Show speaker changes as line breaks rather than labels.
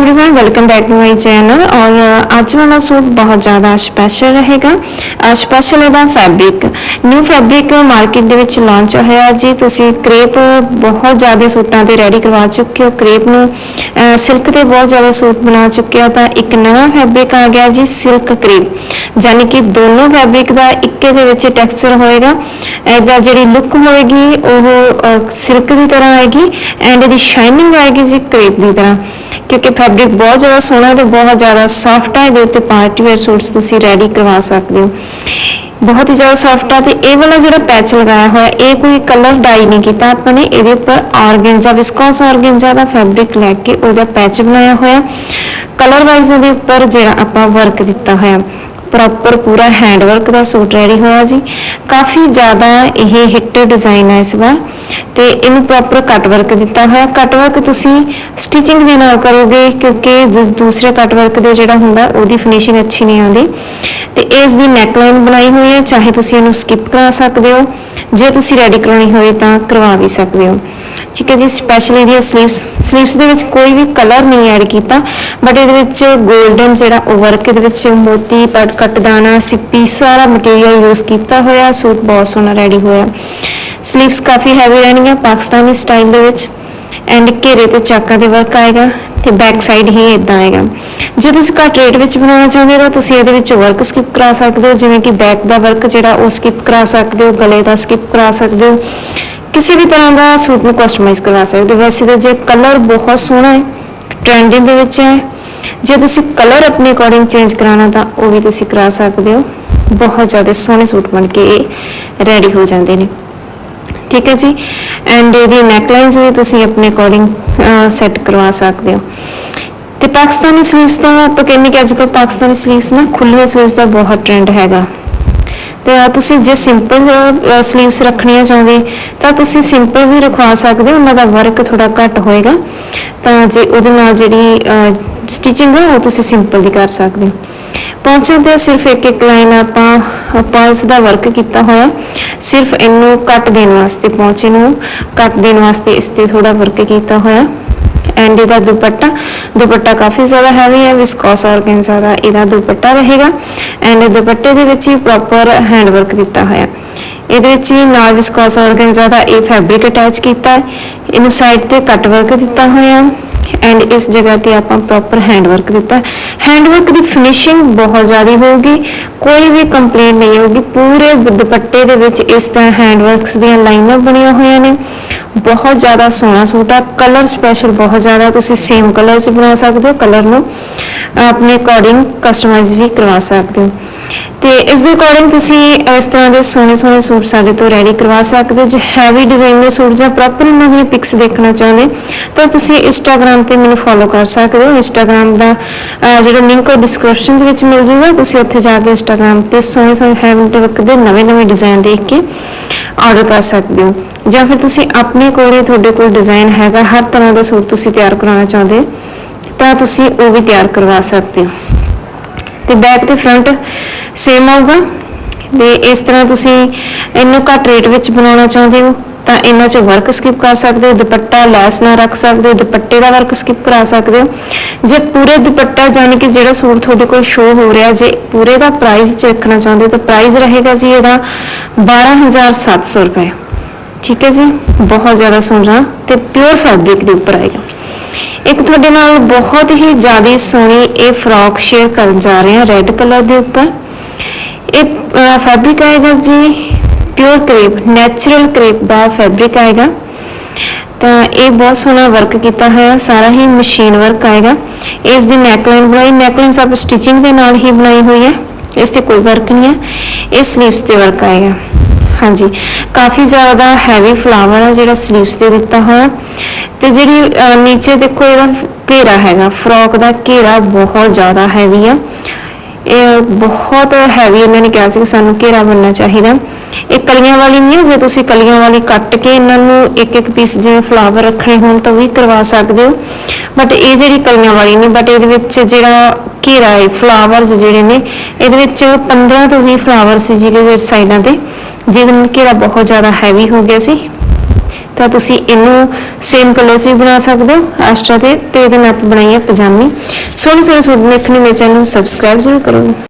everyone welcome back to my channel और अ, ਅੱਜ ਵਾਲਾ ਸੂਟ ਬਹੁਤ ਜ਼ਿਆਦਾ ਸਪੈਸ਼ਲ ਰਹੇਗਾ ਸਪੈਸ਼ਲ ਇਹਦਾ ਫੈਬਰਿਕ ਨਿਊ ਫੈਬਰਿਕ ਮਾਰਕੀਟ ਦੇ ਵਿੱਚ ਲਾਂਚ ਹੋਇਆ ਜੀ ਤੁਸੀਂ ਕ੍ਰੇਪ ਬਹੁਤ ਜ਼ਿਆਦਾ ਸੂਟਾਂ ਤੇ ਰੈਡੀ ਕਰਵਾ ਚੁੱਕੇ ਹੋ ਕ੍ਰੇਪ ਨੂੰ ਸਿਲਕ ਤੇ ਬਹੁਤ ਜ਼ਿਆਦਾ ਸੂਟ ਬਣਾ ਚੁੱਕੇ ਹੋ ਤਾਂ ਇੱਕ ਨਵਾਂ ਫੈਬਰਿਕ ਆ ਗਿਆ ਜੀ ਸਿਲਕ ਕ੍ਰੇਪ ਯਾਨੀ ਕਿ ਦੋਨੋਂ ਫੈਬਰਿਕ ਦਾ ਇੱਕੇ ਦੇ ਵਿੱਚ ਟੈਕਸਚਰ ਹੋਏਗਾ ਇਹਦਾ ਜਿਹੜੀ ਲੁੱਕ ਹੋਏਗੀ ਉਹ ਸਿਲਕ ਦੀ ਤਰ੍ਹਾਂ ਆਏਗੀ ਐਂਡ ਇਹਦੀ ਸ਼ਾਈਨਿੰਗ ਆਏਗੀ ਜੀ ਕ੍ਰੇਪ ਦੀ ਤਰ੍ਹਾਂ ਕਿਉਂਕਿ ਫੈਬਰਿਕ ਬਹੁਤ ਜ਼ਿਆਦਾ ਸੋਹਣਾ ਤੇ ਬਹੁਤ ਜ਼ਿਆਦਾ ਸੌਫਟ ਹੈ ਇਹਦੇ ਉੱਤੇ ਪਾਰਟੀ ਵੇਅਰ ਸੂਟਸ ਤੁਸੀਂ ਰੈਡੀ ਕਰਵਾ ਸਕਦੇ ਹੋ। ਬਹੁਤ ਹੀ ਜ਼ਿਆਦਾ ਸੌਫਟ ਆ ਤੇ ਇਹ ਵਾਲਾ ਜਿਹੜਾ ਪੈਚ ਲਗਾਇਆ ਹੋਇਆ, ਇਹ ਕੋਈ ਕਲਰ ਡਾਈ ਨਹੀਂ ਕੀਤਾ ਆਪਾਂ ਨੇ। ਇਹਦੇ ਉੱਪਰ ਆਰਗੈਂਜ਼ਾ ਵਿਸਕੋਸ ਆਰਗੈਂਜ਼ਾ ਦਾ ਫੈਬਰਿਕ ਲੈ ਕੇ ਉਹਦਾ ਪੈਚ ਬਣਾਇਆ ਹੋਇਆ। ਕਲਰ ਵਾਈਜ਼ ਉਹਦੇ ਉੱਪਰ ਜਿਹੜਾ ਆਪਾਂ ਵਰਕ ਦਿੱਤਾ ਹੋਇਆ ਪ੍ਰੋਪਰ ਪੂਰਾ ਹੈਂਡ ਵਰਕ ਦਾ ਸੂਟ ਰੈਡੀ ਹੋਇਆ ਜੀ। ਕਾਫੀ ਜ਼ਿਆਦਾ ਇਹ ਹਿੱਟ ਡਿਜ਼ਾਈਨ ਹੈ ਇਸ ਵਾਰ। ਤੇ ਇਹਨੂੰ ਪ੍ਰੋਪਰ ਕੱਟ ਵਰਕ ਦਿੱਤਾ ਹੋਇਆ। ਕੱਟ ਵਰਕ ਤੁਸੀਂ ਸਟਿਚਿੰਗ ਦੇ ਨਾਲ ਕਰੋਗੇ, ਕਿਉਂਕਿ ਜ- ਦੂਸਰੇ ਕੱਟ ਵਰਕ ਦੇ ਜਿਹੜਾ ਹੁੰਦਾ, ਉਹਦੀ ਫਿਨਿਸ਼ਿੰਗ ਅੱਛੀ ਨਹੀਂ ਆਉਂਦੀ। ਤੇ ਇਸ ਦੀ ਨੈਕਲਾਈਨ ਬਣਾਈ ਹੋਈ ਹੈ, ਚਾਹੇ ਤੁਸੀਂ ਇਹਨੂੰ ਸਕਿਪ ਕਰਾ ਸਕਦੇ ਹੋ। ਜੇ ਤੁਸੀਂ ਰੈਡੀ ਕਰਾਉਣੀ ਹੋਵੇ ਤਾਂ ਕਰਵਾ ਵੀ ਸਕਦੇ ਹੋ। ਠੀਕ ਹੈ ਜੀ ਸਪੈਸ਼ਲ ਇਹਦੀਆਂ ਸਲੀਵਸ ਸਲੀਵਸ ਦੇ ਵਿੱਚ ਕੋਈ ਵੀ ਕਲਰ ਨਹੀਂ ਐਡ ਕੀਤਾ ਬਟ ਇਹਦੇ ਵਿੱਚ 골ਡਨ ਜਿਹੜਾ ਉਹ ਵਰਕ ਇਹਦੇ ਵਿੱਚ ਮੋਤੀ, ਪਟ ਕੱਟਦਾਨਾ ਸਿੱਪੀ, ਸਾਰਾ ਮਟੀਰੀਅਲ ਯੂਜ਼ ਕੀਤਾ ਹੋਇਆ, ਸੂਟ ਬਹੁਤ ਸੋਹਣਾ ਰੈਡੀ ਹੋਇਆ। ਸਲੀਵਸ ਕਾਫੀ ਹੈਵੀ ਰਹਿਣਗੀਆਂ ਪਾਕਿਸਤਾਨੀ ਸਟਾਈਲ ਦੇ ਵਿੱਚ ਐਂਡ ਘੇਰੇ ਤੇ ਚਾਕਾਂ ਦੇ ਵਰਕ ਆਏਗਾ, ਤੇ ਬੈਕ ਸਾਈਡ ਹੀ ਇਦਾਂ ਆਏਗਾ। ਜੇ ਤੁਸੀਂ ਘੱਟ ਰੇਟ ਵਿੱਚ ਬਣਾਉਣਾ ਚਾਹੁੰਦੇ ਹੋ, ਤਾਂ ਤੁਸੀਂ ਇਹਦੇ ਵਿੱਚ ਵਰਕ ਸਕਿਪ ਕਰਾ ਸਕਦੇ ਹੋ, ਜਿਵੇਂ ਕਿ ਬੈਕ ਦਾ ਵਰਕ ਜਿਹੜਾ ਉਹ ਸਕਿਪ ਕਰਾ ਸਕਦੇ ਹੋ, ਗਲੇ ਦਾ ਸਕਿਪ ਕਰਾ ਸਕਦੇ ਹੋ। ਕਿਸੇ ਵੀ ਤਰ੍ਹਾਂ ਦਾ ਸੂਟ ਨੂੰ ਕਸਟਮਾਈਜ਼ ਕਰਵਾ ਸਕਦੇ ਹੋ। ਵੈਸੇ ਤਾਂ ਜੇ ਕਲਰ ਬਹੁਤ ਸੋਹਣਾ ਹੈ ਟ੍ਰੈਂਡਿੰਗ ਦੇ ਵਿੱਚ ਹੈ, ਜੇ ਤੁਸੀਂ ਕਲਰ ਆਪਣੇ ਅਕੋਰਡਿੰਗ ਚੇਂਜ ਕਰਾਉਣਾ ਤਾਂ ਉਹ ਵੀ ਤੁਸੀਂ ਕਰਾ ਸਕਦੇ ਹੋ। ਬਹੁਤ ਜ਼ਿਆਦਾ ਸੋਹਣੇ ਸੂਟ ਬਣ ਕੇ ਇਹ ਰੈਡੀ ਹੋ ਜਾਂਦੇ ਨੇ। ਠੀਕ ਹੈ ਜੀ? ਐਂਡ ਇਹਦੀ ਨੈਕਲਾਈਨਸ ਵੀ ਤੁਸੀਂ ਆਪਣੇ ਅਕੋਰਡਿੰਗ ਸੈੱਟ ਕਰਵਾ ਸਕਦੇ ਹੋ। ਤੇ ਪਾਕਿਸਤਾਨੀ ਸਲੀਵਸ ਤਾਂ ਆਪਾਂ ਕਹਿੰਦੇ ਕਿ ਅੱਜ ਕੱਲ੍ਹ ਪਾਕਿਸਤਾਨੀ ਸਲੀਵਸ ਨਾ ਖੁੱਲੀਆਂ ਸਲੀਵਸ ਦਾ ਬਹੁਤ ਟ੍ਰੈਂਡ ਹੈਗਾ। ਤੇ ਤੁਸੀਂ ਜੇ ਸਿੰਪਲ ਸਲੀਵਸ ਰੱਖਣੀਆਂ ਚਾਹੁੰਦੇ, ਤਾਂ ਤੁਸੀਂ ਸਿੰਪਲ ਵੀ ਰਖਵਾ ਸਕਦੇ ਹੋ, ਉਹਨਾਂ ਦਾ ਵਰਕ ਥੋੜਾ ਘੱਟ ਹੋਏਗਾ। ਤਾਂ ਜੇ ਉਹਦੇ ਨਾਲ ਜਿਹੜੀ ਸਟਿਚਿੰਗ ਹੈ ਉਹ ਤੁਸੀਂ ਸਿੰਪਲ ਦੀ ਕਰ ਸਕਦੇ ਹੋ। ਪਹੁੰਚੇ ਤੇ ਸਿਰਫ ਇੱਕ ਇੱਕ ਲਾਈਨ ਆਪਾਂ ਪਰਸ ਦਾ ਵਰਕ ਕੀਤਾ ਹੋਇਆ। ਸਿਰਫ ਇਹਨੂੰ ਕੱਟ ਦੇਣ ਵਾਸਤੇ ਪਹੁੰਚੇ ਨੂੰ, ਕੱਟ ਦੇਣ ਵਾਸਤੇ ਇਸ ਤੇ ਥੋੜਾ ਵਰਕ ਕੀਤਾ ਹੋਇਆ। ਐਂਡ ਇਹਦਾ ਦੁਪੱਟਾ ਦੁਪੱਟਾ ਕਾਫੀ ਜ਼ਿਆਦਾ ਹੈਵੀ ਹੈ ਵਿਸਕੋਸ ਆਰਗੈਂਜ਼ਾ ਦਾ ਇਹਦਾ ਦੁਪੱਟਾ ਰਹੇਗਾ। ਐਂਡ ਦੁਪੱਟੇ ਦੇ ਵਿੱਚ ਹੀ ਪ੍ਰੋਪਰ ਹੈਂਡ ਵਰਕ ਦਿੱਤਾ ਹੋਇਆ। ਇਹਦੇ ਵਿੱਚ ਵੀ ਨਾਲ ਵਿਸਕੋਸ ਆਰਗੈਂਜ਼ਾ ਦਾ ਇਹ ਫੈਬਰਿਕ ਅਟੈਚ ਕੀਤਾ ਹੈ। ਇਹਨੂੰ ਸਾਈਡ ਤੇ ਕੱਟ ਵਰਕ ਦਿੱਤਾ ਹੋਇਆ। ਐਂਡ ਇਸ ਜਗ੍ਹਾ ਤੇ ਆਪਾਂ ਪ੍ਰੋਪਰ ਹੈਂਡ ਵਰਕ ਦਿੱਤਾ। ਹੈਂਡ ਵਰਕ ਦੀ ਫਿਨਿਸ਼ਿੰਗ ਬਹੁਤ ਜ਼ਿਆਦਾ ਹੋਊਗੀ। ਕੋਈ ਵੀ ਕੰਪਲੇਂਟ ਨਹੀਂ ਹੋਊਗੀ ਪੂਰੇ ਦੁਪੱਟੇ ਦੇ ਵਿੱਚ ਇਸ ਤਰ੍ਹਾਂ ਹੈਂਡ ਵਰਕਸ ਦੀਆਂ ਲਾਈਨਾਂ ਬਣੀਆਂ ਹੋਈਆਂ ਨੇ। ਬਹੁਤ ਜ਼ਿਆਦਾ ਸੋਹਣਾ ਸੂਟ ਆ। ਕਲਰ ਸਪੈਸ਼ਲ ਬਹੁਤ ਜ਼ਿਆਦਾ। ਤੁਸੀਂ ਸੇਮ ਕਲਰ 'ਚ ਬਣਾ ਸਕਦੇ ਹੋ। ਕਲਰ ਨੂੰ ਆਪਣੇ ਅਕੋਰਡਿੰਗ ਕਸਟਮਾਈਜ਼ ਵੀ ਕਰਵਾ ਸਕਦੇ ਹੋ। ਤੇ ਇਸ ਦੇ ਅਕੋਰਡਿੰਗ ਤੁਸੀਂ ਇਸ ਤਰ੍ਹਾਂ ਦੇ ਸੋਹਣੇ ਸੋਹਣੇ ਸੂਟ ਸਾਡੇ ਤੋਂ ਰੈਡੀ ਕਰਵਾ ਸਕਦੇ ਜੇ ਹੈਵੀ ਡਿਜ਼ਾਈਨਰ ਸੂਟ ਜਾਂ ਪ੍ਰੋਪਰ ਇਹਨਾਂ ਦੀਆਂ ਪਿਕਸ ਦੇਖਣਾ ਚਾਹੁੰਦੇ, ਤਾਂ ਤੁਸੀਂ ਇੰਸਟਾਗ੍ਰam ਤੇ ਮੈਨੂੰ ਫੋਲੋ ਕਰ ਸਕਦੇ ਹੋ। ਇੰਸਟਾਗ੍ਰam ਦਾ ਜਿਹੜਾ ਲਿੰਕ ਉਹ ਡਿਸਕ੍ਰਿਪਸ਼ਨ ਦੇ ਵਿੱਚ ਮਿਲ ਜੂਗਾ ਤੁਸੀਂ ਉੱਥੇ ਜਾ ਕੇ ਇੰਸਟਾਗ੍ਰam ਤੇ ਸੋਹਣੇ ਸੋਹਣੇ ਹੈਵੀ ਵਰਕ ਦੇ ਨਵੇਂ ਨਵੇਂ ਡਿਜ਼ਾਈਨ ਦੇਖ ਕੇ ਆਰਡਰ ਕਰ ਸਕਦੇ ਹੋ। ਜਾਂ ਫਿਰ ਤੁਸੀਂ ਆਪਣੇ ਕੋਲੇ ਤੁਹਾਡੇ ਕੋਲ ਡਿਜ਼ਾਈਨ ਹੈਗਾ, ਹਰ ਤਰ੍ਹਾਂ ਦਾ ਸੂਟ ਤੁਸੀਂ ਤਿਆਰ ਕਰਾਉਣਾ ਚਾਹੁੰਦੇ ਤਾਂ ਤੁਸੀਂ ਉਹ ਵੀ ਤਿਆਰ ਕਰਵਾ ਸਕਦੇ ਹੋ। ਤੇ ਬੈਕ ਤੇ ਫਰੰਟ ਸੇਮ ਆਊਗਾ। ਤੇ ਇਸ ਤਰ੍ਹਾਂ ਤੁਸੀਂ ਇਹਨੂੰ ਘੱਟ ਰੇਟ ਵਿੱਚ ਬਣਾਉਣਾ ਚਾਹੁੰਦੇ ਹੋ, ਤਾਂ ਇਹਨਾਂ 'ਚ ਵਰਕ ਸਕਿਪ ਕਰ ਸਕਦੇ ਹੋ, ਦੁਪੱਟਾ ਲੈਸ ਨਾ ਰੱਖ ਸਕਦੇ ਹੋ, ਦੁਪੱਟੇ ਦਾ ਵਰਕ ਸਕਿਪ ਕਰਾ ਸਕਦੇ ਹੋ। ਜੇ ਪੂਰੇ ਦੁਪੱਟਾ ਯਾਨੀ ਕਿ ਜਿਹੜਾ ਸੂਟ ਤੁਹਾਡੇ ਕੋਲ ਸ਼ੋ ਹੋ ਰਿਹਾ, ਜੇ ਪੂਰੇ ਦਾ ਪ੍ਰਾਈਸ ਦੇਖਣਾ ਚਾਹੁੰਦੇ ਤਾਂ ਪ੍ਰਾਈਸ ਰਹੇਗਾ ਜੀ ਇਹਦਾ 12700 ਰੁਪਏ। ਠੀਕ ਹੈ ਜੀ? ਬਹੁਤ ਜ਼ਿਆਦਾ ਸੋਹਣਾ ਤੇ ਪਿਓਰ ਫੈਬਰਿਕ ਦੇ ਉੱਪਰ ਆਏਗਾ। ਇੱਕ ਤੁਹਾਡੇ ਨਾਲ ਬਹੁਤ ਹੀ ਜ਼ਿਆਦਾ ਸੋਹਣੀ ਇਹ ਫਰੋਕ ਸ਼ੇਅਰ ਕਰਨ ਜਾ ਰਹੇ ਹਾਂ ਰੈੱਡ ਕਲਰ ਦੇ ਉੱਪਰ। ਇਹ ਫੈਬਰਿਕ ਆਏਗਾ ਜੀ ਪਿਓਰ ਕ੍ਰੇਪ ਨੈਚੁਰਲ ਕ੍ਰੇਪ ਦਾ ਫੈਬਰਿਕ ਆਏਗਾ। ਤਾਂ ਇਹ ਬਹੁਤ ਸੋਹਣਾ ਵਰਕ ਕੀਤਾ ਹੋਇਆ, ਸਾਰਾ ਹੀ ਮਸ਼ੀਨ ਵਰਕ ਆਏਗਾ। ਇਸ ਦੀ ਨੈਕਲਾਈਨ ਬਣਾਈ ਨੈਕਲਾਈਨ ਸਭ ਸਟਿਚਿੰਗ ਦੇ ਨਾਲ ਹੀ ਬਣਾਈ ਹੋਈ ਹੈ। ਇਸ ਤੇ ਕੋਈ ਵਰਕ ਨਹੀਂ ਹੈ, ਇਹ ਸਲੀਵਸ ਤੇ ਵਰਕ ਆਏਗਾ। ਹਾਂਜੀ। ਕਾਫੀ ਜ਼ਿਆਦਾ ਹੈਵੀ ਫਲਾਵਰ ਆ ਜਿਹੜਾ ਸਲੀਵਸ ਤੇ ਦਿੱਤਾ ਹੋਇਆ। ਤੇ ਜਿਹੜੀ ਨੀਚੇ ਦੇਖੋ ਇਹਦਾ ਘੇਰਾ ਹੈਗਾ। ਫਰੋਕ ਦਾ ਘੇਰਾ ਬਹੁਤ ਜ਼ਿਆਦਾ ਹੈਵੀ ਆ। ਇਹ ਬਹੁਤ ਹੈਵੀ ਇਹਨਾਂ ਨੇ ਕਿਹਾ ਸੀ ਕਿ ਸਾਨੂੰ ਘੇਰਾ ਬਣਨਾ ਚਾਹੀਦਾ। ਇਹ ਕਲੀਆਂ ਵਾਲੀ ਨਹੀਂ ਹੈ ਜੇ ਤੁਸੀਂ ਕਲੀਆਂ ਵਾਲੀ ਕੱਟ ਕੇ ਇਹਨਾਂ ਨੂੰ ਇੱਕ ਇੱਕ ਪੀਸ ਜਿਵੇਂ ਫਲਾਵਰ ਰੱਖਣੇ ਹੋਣ ਤਾਂ ਵੀ ਕਰਵਾ ਸਕਦੇ ਹੋ। ਬਟ ਇਹ ਜਿਹੜੀ ਕਲੀਆਂ ਵਾਲੀ ਨਹੀਂ ਬਟ ਇਹਦੇ ਵਿੱਚ ਜਿਹੜਾ ਘੇਰਾ ਹੈ ਫਲਾਵਰਸ ਜਿਹੜੇ ਨੇ, ਇਹਦੇ ਵਿੱਚ 15 ਤੋਂ 20 ਫਲਾਵਰ ਸੀ ਜਿਹੜੇ ਸਾਈਡਾਂ ਤੇ। ਜਿਹਦੇ ਨਾਲ ਘੇਰਾ ਬਹੁਤ ਜ਼ਿਆਦਾ ਹੈਵੀ ਹੋ ਗਿਆ ਸੀ। ਤਾਂ ਤੁਸੀਂ ਇਹਨੂੰ ਸੇਮ ਕਲਰ 'ਚ ਵੀ ਬਣਾ ਸਕਦੇ ਹੋ। ਐਕਸਟਰਾ ਤੇ ਤੇ ਇਹਦੇ ਨਾਲ ਆਪਾਂ ਬਣਾਈ ਹੈ ਪਜਾਮੀ। ਸੋਹਣੇ ਸੋਹਣੇ ਸੂਟ ਦੇਖਣ ਲਈ ਮੇਰੇ ਚੈਨਲ ਨੂੰ ਸਬਸਕ੍ਰਾਈਬ ਜ਼ਰੂਰ ਕਰੋ।